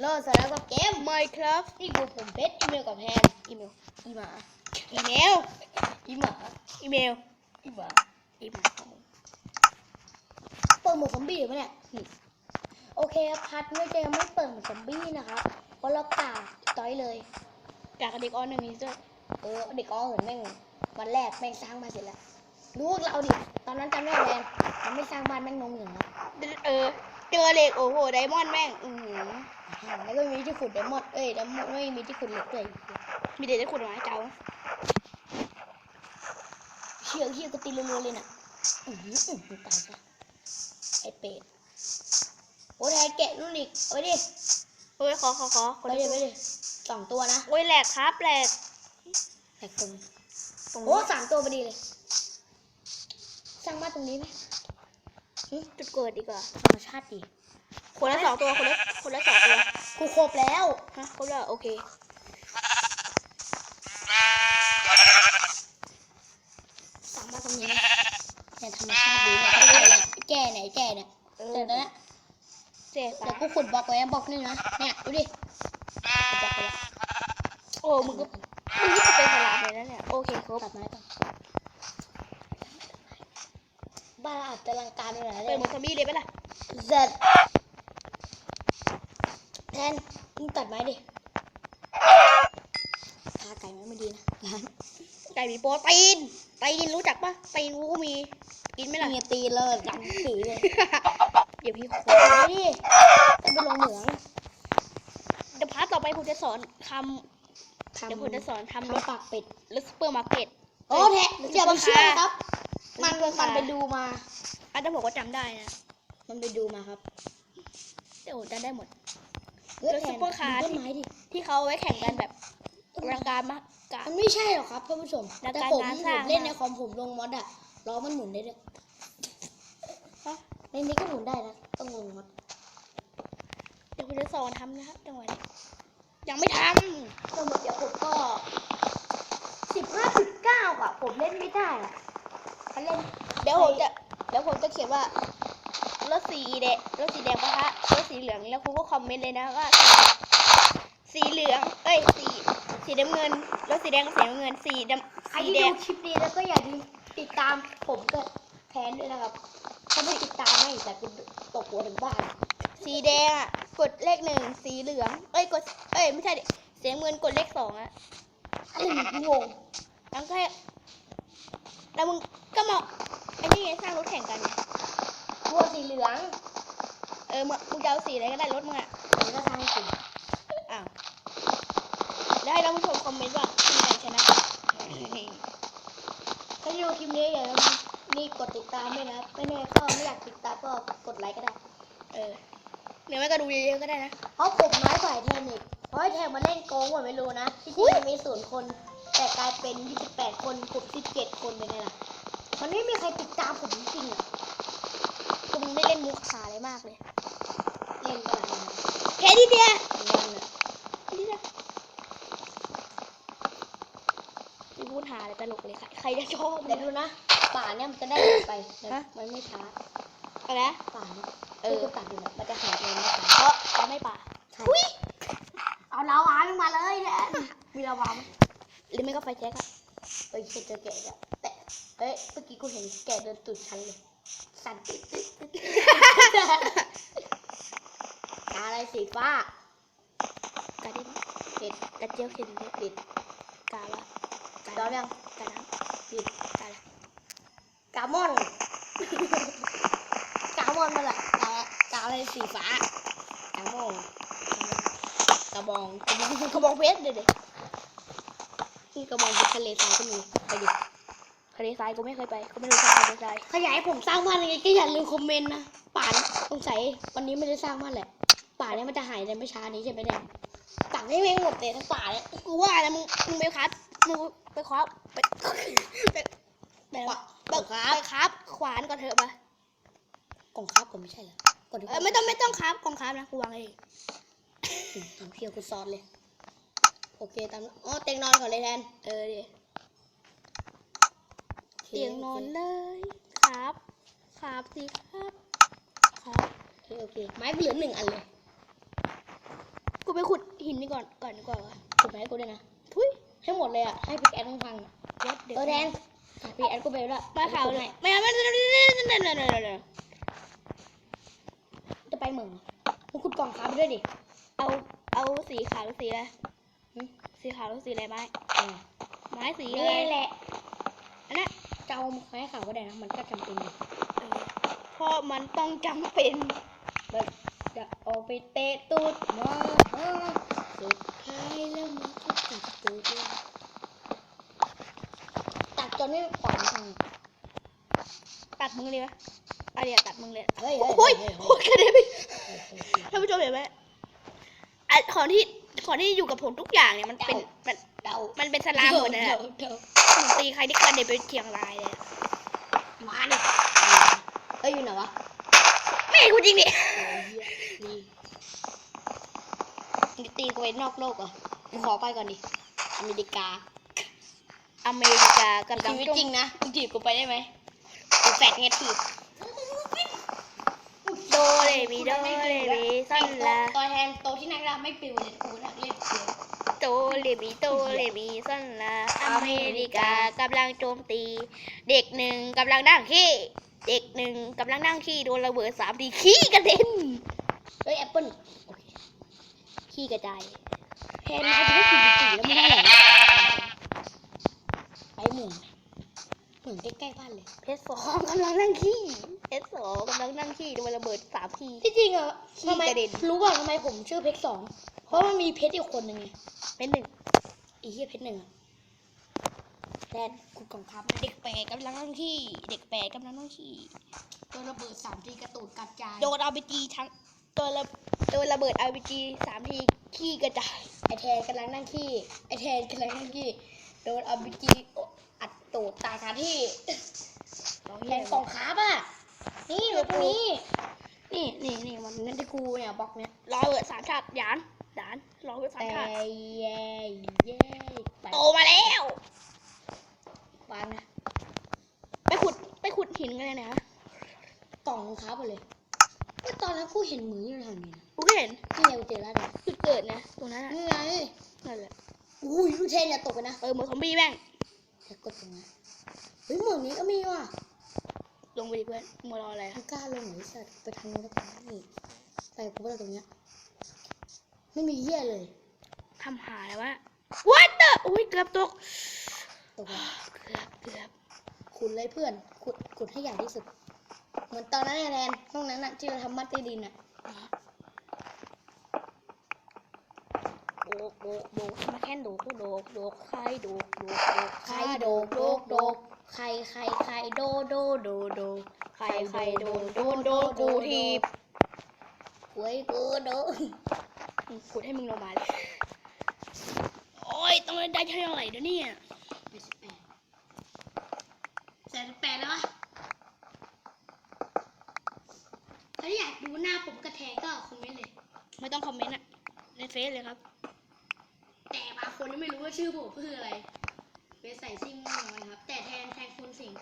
โลดเสร็จแล้วก็เกม Minecraft นี่กูผมเพชรอีเมลกับแพนอีเมลอีหมาอีเมลอีหมาอีเมลอีหมาอีมลเปิดหมดซอมบี้หรือเปล่าเนี่ยโอเคครับพัดไม่จะยังไม่เปิดหมดซอมบี้นะครับเพราะเรากาดต้อยเลยจากเด็กอ้อนหนึ่งนี้ด้วยเออเด็กอ้อเหินแม่งวันแรกแม่งสร้างบ้าเสร็จแล้วดูพวกเราดิตอนนั้นจำได้แพนมันไม่สร้างบ้านแม่งนงเหลืองนะเออ เจอเหล็กโอ้โหไดมอนด์แม่งอือหืออ่าแล้วก็มีที่ขุดไดมอนด์เอ้ยไดมอนด์ไม่มีที่ขุดเหล็กเลยมีเด็กจะขุดไม้เจ้าเชี่ยเชี่ยก็ตีรัวๆเลยน่ะอื้อหืออื้อตายซะไอเป็ดโอ้ยไอแกะนู่นอีกเอาไปดิโอ้ยขอขอขอไปนละดิไปดิสองตัวนะโอ้ยแหลกครับแหลกแตกตรงโอ้สามตัวพอดีเลย สร้างบ้านตรงนี้ไหม จุดเกิดดีกว่าธรรมชาติดีคนละสองตัวคนละคนละสองตัวกูครบแล้วฮะครบแล้วโอเคสร้างบ้านตรงนี้นะเนี่ยธรรมชาติดีเนี่ยไอ้แก่เนี่ยไอ้แก่เนี่ยเออเดี๋ยวนะเจ๊เดี๋ฟ้ายวกูขุดบล็อกไว้บล็อกนึงนะเนี่ยดูดิขุดบล็อกไปแล้วโอ้มึงก็มึงก็เป็นสลับเลยนะเนี่ยโอเคครบตัดไม้ก่อน บ้านอาจจะลังการไปหน่อยเปิเลดยหมดซอมบี้เลยไหมล่ะเสร็จแทนมึงตัดไม้ดิทาไก่ไม้ไม่ดีนะร้านไก่มีโปรตีนตีนรู้จักปะตีนกูก็มีกินไหมล่ะมีตีเลยดังสีเลยเดี๋ยวพี่ขอตัดไม้ดิจะไปลงเหมืองเดี๋ยวพาร์ทต่อไปผมจะสอนทำทำเดี๋ยวผมจะสอนทำรถทำปากเป็ดรถซูเปอร์มาร์เก็ตโอ้แทะอย่าไปเชื่อครับ มันซุปเปอร์มันคาร์ไปดูมาอันนั้นผมก็จำได้นะมันไปดูมาครับเดี๋ยวผมจำได้หมดเฮ้ยรถแทซุนปเปอร์คาร์ดูต้นไม้ดิที่เขาเอาไว้แข่งกันแบบอลังการมากกะมันไม่ใช่หรอกครับท่านผู้ชมแล้วแต่การผมงานผสร้างมเล่นมาในคอมผมลงมอดอะล้อมันหมุนได้ด้วยฮะในนี้ก็หมุนได้นะต้องลงมอดเดี๋ยวผมจะสอนทำนะครับจังหวะนี้ยังไม่ทก็หมดเดี๋ยวผมก็สิบห้าจุดเก้าอะผมเล่นไม่ได้อะ เขาเล่นำเดี๋ยวผมจะเดี๋ยวผมจะเขียนว่ารถสีแดงรถสีแดงปะทะรถสีเหลืองแล้วคุณก็คอมเมนต์เลยนะว่า สีเหลืองเอ้ยสีสีน้ำเงินรถสีแดงกับสีน้ำเงินสีดำใครสีที่แดดูงคลิปนี้แล้วก็อย่าลืมติดตามผมกับแทนด้วยนะครับ ถ้าไม่ติดตามไม่แต่คุณตกหัวถึงบ้าน สีแดงอะกดเลขหนึ่งสีเหลืองเอ้ยกดเอ้ยไม่ใช่ดิสีน้ำเงินกดเลขสองอะงง แล้วก็ แล้วมึงก็มาไอ้นี่ไงสร้างรถแข่งกันไงบัวสีเหลือง เออมึงมึงจะเอาสีอะไรก็ได้รถมึงอะนี่ก็ทางสีอ้าวแล้วให้เราผู้ชมคอมเมนต์ว่าสีไหนชนะถ้าดูคลิปนี้อย่าลืมนี่กดติดตามด้วยนะครับไม่แน่ก็ไม่อยากติดตามก็กดไลค์ก็ได้ เออหรือไม่ก็ดูเยอะๆก็ได้นะเพราะผมน้อยกว่าไอ้แทนอีกเพราะไอ้แทนมาเล่นโกงหมดไม่รู้นะที่จริงมันมีศูนย์คน แต่กลายเป็น 28 คนผม17 คนเป็นไงล่ะ มันไม่มีใครติดตามผมจริงๆอะกูมึงไม่เล่นมุกขาเลยมากเลย เล่นอะไรนะแค่นี้เดียวงานอะนี่นะมีพูดหาอะไรตลกเลยใครใครจะชอบเดี๋ยวดูนะป่าเนี่ยมันจะได้ไปแต่ฮะมันไม่ช้าอะไรนะป่าเนี่ยเอที่อกูตัดอยู่เนี่ยมันจะหายเองไม่ช้าเพราะเขาไม่ป่าใช่เอาลาวาลงมาเลยเนี่ยมีลาวาไหม หรือไม่ก็ไฟแจ็คอะเอ้ยเห็นเจอแกะแล้วแต่เอ้ยเมื่อกี้กูเห็นแกะเดินตูดฉันเลยสั่นติ๊ดติ๊ดติ๊ดตาอะไรสีฟ้ากาด่นเห็ดกระเจียวเข็นเล็ดปิดกาละกาจอยังกาละปิดกาละกามอนกามอนมาละกากาอะไรสีฟ้ากามอนกระบองกระบองกระบองเพชรเด็ด นี่กระบองเป็นทะเลทรายก็มีไปดิทะเลทรายกูไม่เคยไปกูไม่รู้จักทะเลทรายขยายผมสร้างบ้านยังไงก็อย่าลืมคอมเมนต์นะป่านสงสัยวันนี้ไม่ได้สร้างบ้านแหละป่าเนี่ยมันจะหายในไม่ช้านี้ใช่ไหมเนี่ยตังให้แม่งหมดเลยทั้งป่าเนี่ยกูว่าแล้วมึงมึงไปคัดมึงไปคว้าไปไปไปปะไปไปครับขวานก่อนเถอะปะกล่องครับผมไม่ใช่เหรอกดเออไม่ต้องไม่ต้องครับกองครับนะกูวางเองอืมทำเพียวกูซอนเลย โอเคตามนั้นอ๋อเตียงนอนก่อนเลยแทน เออดิโคเตียงนอนโเลยครับ ครับสิครับครับอเคโอเคไม้เหลือหนึ่งอันเลยไปขุดหินนี่ก่อนก่อนดีกว่าวะขุดไปให้กูด้วยนะทุยให้หมดเลยอะให้พิกแอดพังๆอะเดี๋ยวเดี๋ยวเออแทนพิกแอดกูไปด้วยมาข่าวเลยไม่เอาไม่เอาไม่เอาไม่เอาไม่เอาไม่เอาจะไปเหมืองเหรอมึงขุดกล่องค้าไปด้วยดิเอาเอาสีขาวหรือสีอะไรหึ สีขาวหรือสีอะไรไม้เออไม้สีนี่อะไรแหละอันนั้นจะเอาไม้ขาวก็ได้นะมันก็จำเป็นอยู่เออเพราะมันต้องจำเป็นแบบจะออกไปเตะตูดมาเออสุดท้ายแล้วมันก็จับตูดเราตัดจนไม่ขวานพังตัดมึงเลยปะเอาเดี๋ยวตัดมึงเลยเฮ้ยโอ้เฮ้ยยเฮ้ยโอ้ยกระเด็นไปเฮ้ยเฮ้ยท่านผู้ชมเห็นไหมไอ้ของที่ ของที่อยู่กับผมทุกอย่างเนี่ยมันเป็นมันเดามันเป็นสลามหมดเลยเดาอะเดาผมตีใครที่กระเด็นไปเชียงรายเลยอะมาดิเอ้ยอยู่ไหนวะไม่เห็นกูจริงดิโอ้ยเหี้ยดีมึงจะตีกูไปนอกโลกเหรอมึงขอไปก่อนดิอเมริกา อเมริกากับชีวิตจริงนะมึงจีบกูไปได้ไหมกูแฟดเงี้ยถีบโดเรมีโดเรมีซันลาตัวแทนโตที่นักกีฬาไม่ปิวเลยกูนักเล่นเกมโดเรมีโดเรมีซันลาอเมริกากำลังโจมตี เด็กหนึ่งกำลังนั่งขี้เด็กหนึ่งกำลังนั่งขี้โดนระเบิดสามทีขี้กระเด็นเฮ้ยแอปเปิ้ลโอเคขี้กระจายแทนเขาจะได้สี่สิบสี่แล้วไม่ได้เหรอไปเหมือง เหมืองใกล้ๆบ้านเลย เพชรสองกำลังนั่งขี้ เพชรสองกำลังนั่งขี้โดนระเบิดสามที ที่จริงอะขี้ทำไมกระเด็น รู้ป่ะทำไมผมชื่อเพชรสองเพราะมันมีเพชรอีกคนหนึ่งไงเป็นหนึ่งอีเหี้ยเพชรหนึ่งอะแทนกูกล่องทับเด็กแปดกำลังนั่งขี้ เด็กแปดกำลังนั่งขี้ โดนระเบิดสามทีกระตูดกระจายโดนเอาไปจีทั้งโดนระโดนระเบิดเอาไปจีสามทีขี้กระจายไอแทนกำลังนั่งขี้ไอแทนกำลังนั่งขี้โดนอาบีจีอัด ตูดตายคาที่แทนกล่องค้าป่ะ นี่เหลือตรงนี้ นี่นี่นี่มันนั่นที่กูเนี่ยบล็อกเนี้ยรอเบิดสามชาติยานยานรอเบิดสามแต่ชาติเย่เย่ไปโตมาแล้ววางนะไปขุดไปขุดหินกันเลยนะกล่องค้าไปเลยก็ตอนนั้นกูเห็นหมืออยู่ทางนี้นะกูก็เห็นนี่ไงกูเจอแล้วเนี่ยจุดเกิดนะตรงนั้นน่ะนี่ไงนั่นแหละอุ้ยดูเทนอย่าตกกันนะ เออเหมือนซอมบี้แม่งอย่า กดตรงนั้นเฮ้ยเหมืองนี้ก็มีว่ะลงไปดิเพื่อนมัวรออะไรอะไม่กล้าลงหน่อยสัตว์ไปทางนู้นแล้วกันนี่ไปกูไปตรงเนี้ยไม่มีเหี้ยเลยทำหาแล้ววะ what the อุ้ยเกือบตก ตกแล้วเกือบเกือบขุดเลยเพื่อนขุดขุดให้ใหญ่ที่สุด เหมือนตอนนั้นไงแทนห้องนั้นน่ะที่เราทำมัดใต้ดินน่ะ โด กโดกโดกมาแค่นโดกโดกโดกใครโดกโดกโดกใครโดกโดกโดกใครใครใครโดโดโดโดใครใครโดนโดนโดนกูทีบหวยกูโดขุดให้มึงลงมาเลยโอ้ยต้องได้เท่าไหร่เดี๋ยวนี้แปดสิบแปดแสิบแปดแล้ววะถ้าอยากดูหน้าผมกระแทกก็คอมเมนต์เลย ไม่ต้องคอมเมนต์อะในเฟซเลยครับ คนไม่รู้ว่าชื่อผมคืออะไรไปใส่ซิ่งน้อยครับ แต่แทนแทนคุณสิง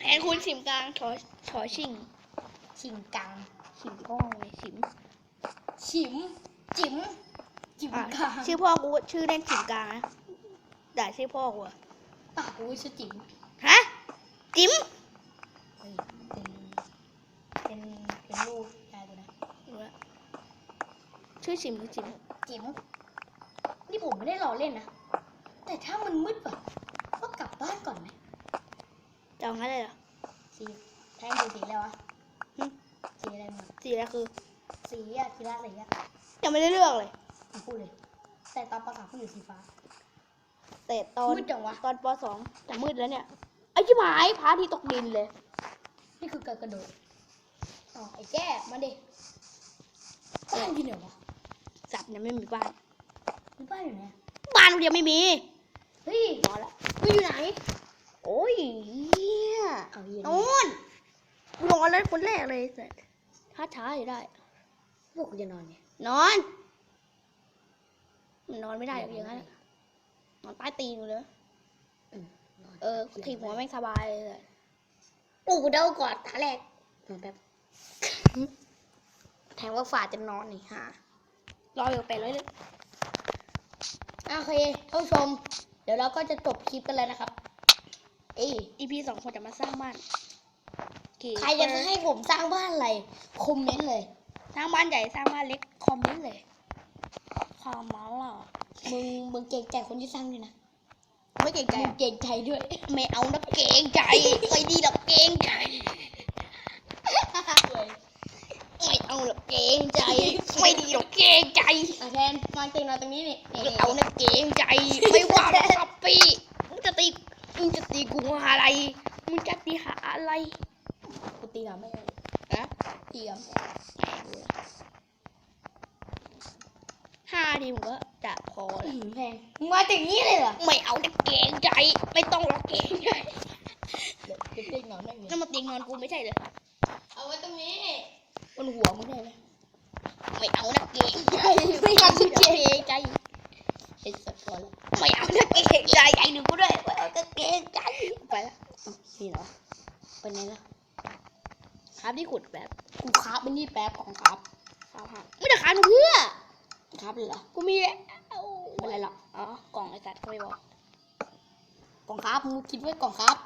แทนคุณฉิมกลางชอชอชิงชิงกังฉิมพ่อไงฉิมฉิม จิ๋มจิ๋มอะกังชื่อพ่อกูชื่อเล่นฉิมกลางนะด่าชื่อพ่อกูอะปากกูชื่อจิ๋มฮะจิ๋มเฮ้ยเป็นเป็นเป็นลูกยายกูนะรู้ละชื่อฉิมหรือจิ๋มจิ๋มนี่ ผมไม่ได้ล้อเล่นนะ แต่ถ้ามันมืดว่ะก็กลับบ้านก่อนไหมจะเอางั้นเลยเหรอ สีแทนดูสีแล้ววะหึ สีอะไรมึงสีอะไรคือ สีอะกีฬาสีอะยังไม่ได้เลือกเลย มึงพูดเลย แต่ตอนประกาศพูดอยู่สีฟ้า แต่ตอนมืดจังวะ ตอนปสองจะมืดแล้วเนี่ยไอ้ชิบหายพระอาที่ตกดินเลย นี่คือการกระโดดอ๋อไอ้แจ้มาดิบ้านอยู่ไหนวะสัตว์เนี่ยไม่มีบ้าน มีบ้านอยู่ไหนบ้านกูยังไม่มี เฮ้ยนอนละกูอยู่ไหน โอ้ยเฮียเอาเย็นนอนกูนอนแล้วคนแรกเลยแต่ถ้าช้าอยู่ได้ พวกกูจะนอนเนี่ยนอน มันนอนไม่ได้หรอกอย่างนั้นอะนอนใต้ตีนกูเลย อืมนอนเออถีบหัวแม่งสบายเลยอะโอ้กูเดาก่อนตาแรก นอนแป๊บแทงว่าฝ่าจะนอนนี่ฮะรออยู่แปดร้อยเลย โอเคท่านผู้ชม เดี๋ยวเราก็จะจบคลิปกันแล้วนะครับ เอ้ยอีพีสองคนจะมาสร้างบ้านโอเคใครจะให้ผมสร้างบ้านอะไร คอมเมนต์เลย สร้างบ้านใหญ่สร้างบ้านเล็ก คอมเมนต์เลยความเมาล่ะมึงมึงเกรงใจคนที่สร้างด้วยนะ ไม่เก่งใจมึงเกรงใจด้วย ไม่เอานะเก่งใจไม่ดีหรอกเก่งใจ ไม่เอาหรอกเก่งใจ ไม่ดีหรอกเก่งใจอะแทนวางเตียงนอนตรงนี้นี่นี่ไม่เอานะเก่งใจ ไม่ว่าหรอกครับพี่มึงจะตีมึงจะตีกูหาอะไร มึงจะตีหาอะไร กูตีหลังไม่ได้นะตีหลังห้าทีมึงก็จะพออื้แล้วอหือแพงมึงมาอย่างนี้เลยเหรอ ไม่เอานะเก่งใจ ไม่ต้องหรอกเก่งใจเดี๋ยวเตียงนอนได้ไงนั่นมาเตียงนอนกูไม่ใช่เลย เอาไว้ตรงนี้บ นหัวมึงได้ไหมไม่เอานะเกงใจไม่เอานะเกงใจไอ้สัตว์ก่อนไม่เอานะเกงใจใจหนึ่งกูด้วยไม่เอานะเกงใจไปละนี่เหรอเป็นไงล่ะครับที่ขุดแบบกูคราฟเป็นนี่แป๊บของคราฟข้าวผัดไม่ได้ขายหนูเพื่อคราฟเลยเหรอกูมีแล้วไม่เป็นไรหรอกอ๋อกล่องไอ้สัตว์ก็ไม่บอกกล่องคราฟมึงคิดไว้กล่องคราฟ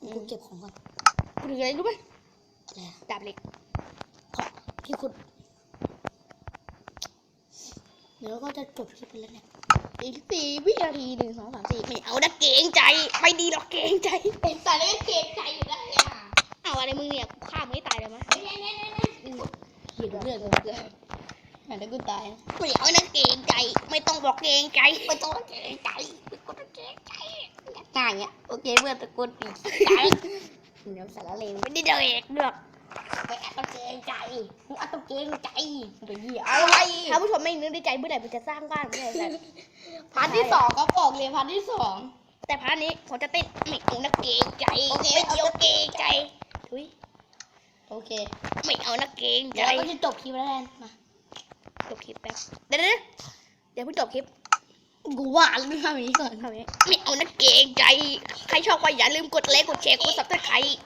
กูเก็บของก่อนกูถืออะไรรู้ไหมดาบเหล็ก ที่คุณเดี๋ยวเราก็จะจบคลิปไปแล้วเนี่ยอีกสี่วินาทีหนึ่งสองสามสี่ไม่เอานะเก่งใจ ไม่ดีหรอกเก่งใจ เป็นแต่แล้วก็เกรงใจอยู่ได้อะเอาอะไรมึงเนี่ยกูฆ่ามึงให้ตายเลยมั้ยเห็นเรื่องเลยเพื่อนแต่ถ้ากูตายนะไม่เอานะเก่งใจ ไม่ต้องบอกเก่งใจ ไม่ต้องเก่งใจไม่ต้องเก่งใจหน้าอย่างเงี้ยโอเคเพื่อนตะโกนปีกใจเดี๋ยวสารเลวไม่ได้เด็กเลือกไป แอบตะเกรงใจมึงอัดตะเกรงใจไปเหี้ยอะไรถ้าผู้ชมไม่นึกในใจเมื่อไหร่มันจะสร้างบ้านเมื่อไหร่แต่พาร์ทที่สองก็บอกเลยพาร์ทที่สองแต่พาร์ทนี้ผมจะเต้นไม่เอานะเก่งใจโอเคไม่เดียวเก่งใจทุยโอเค ไม่เอานะเก่งใจเดี๋ยวเราก็จะจบคลิปแล้วแทนมาจบคลิปแป๊บเดี๋ยวเดี๋ยวเดี๋ยวเพิ่งจบคลิปกูว่าเรื่องนี้ก่อนทำนี้ไม่เอานะเก่งใจ ใครชอบก็อย่าลืมกดไลค์กดแชร์กดซับสไครต์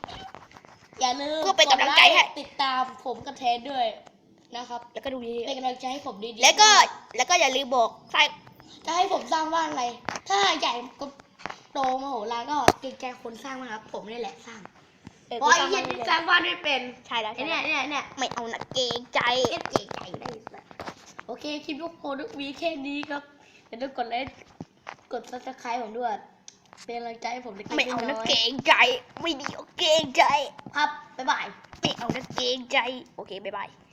อย่าลืมก็เป็นกำลังใจให้ดไลค์ติดตามผมกับเทนด้วยนะครับ แล้วก็ดูดีเป็นกำลังใจให้ผมดีๆแล้วก็แล้วก็อย่าลืมบอกใครจะให้ผมสร้างบ้านอะไร ถ้าใหญ่ก็โตมโหฬารก็เกรงใจคนสร้างมากครับ ผมนี่แหละสร้างเออเพราะไอ้เหี้ยที่สร้างบ้านไม่เป็นใช่แล้วไอ้ใช่เนี่แล้ยวเนี่ยเนี่ยไม่เอานะเก่งใจเอ็ดเกรงใจได้สัสโอเคคลิปลูกโพลูกวีแค่นี้ครับอย่าลืมกดไลค์กดซับสไครต์ผมด้วย เป็นกำลังใจให้ผมเล็กๆไม่เอานะน้อยเก่งใจ ไม่ดีเอาเก่งใจ ๆครับบ๊ายบาย ไม่เอานะเก่งใจ โอเค บ๊ายบาย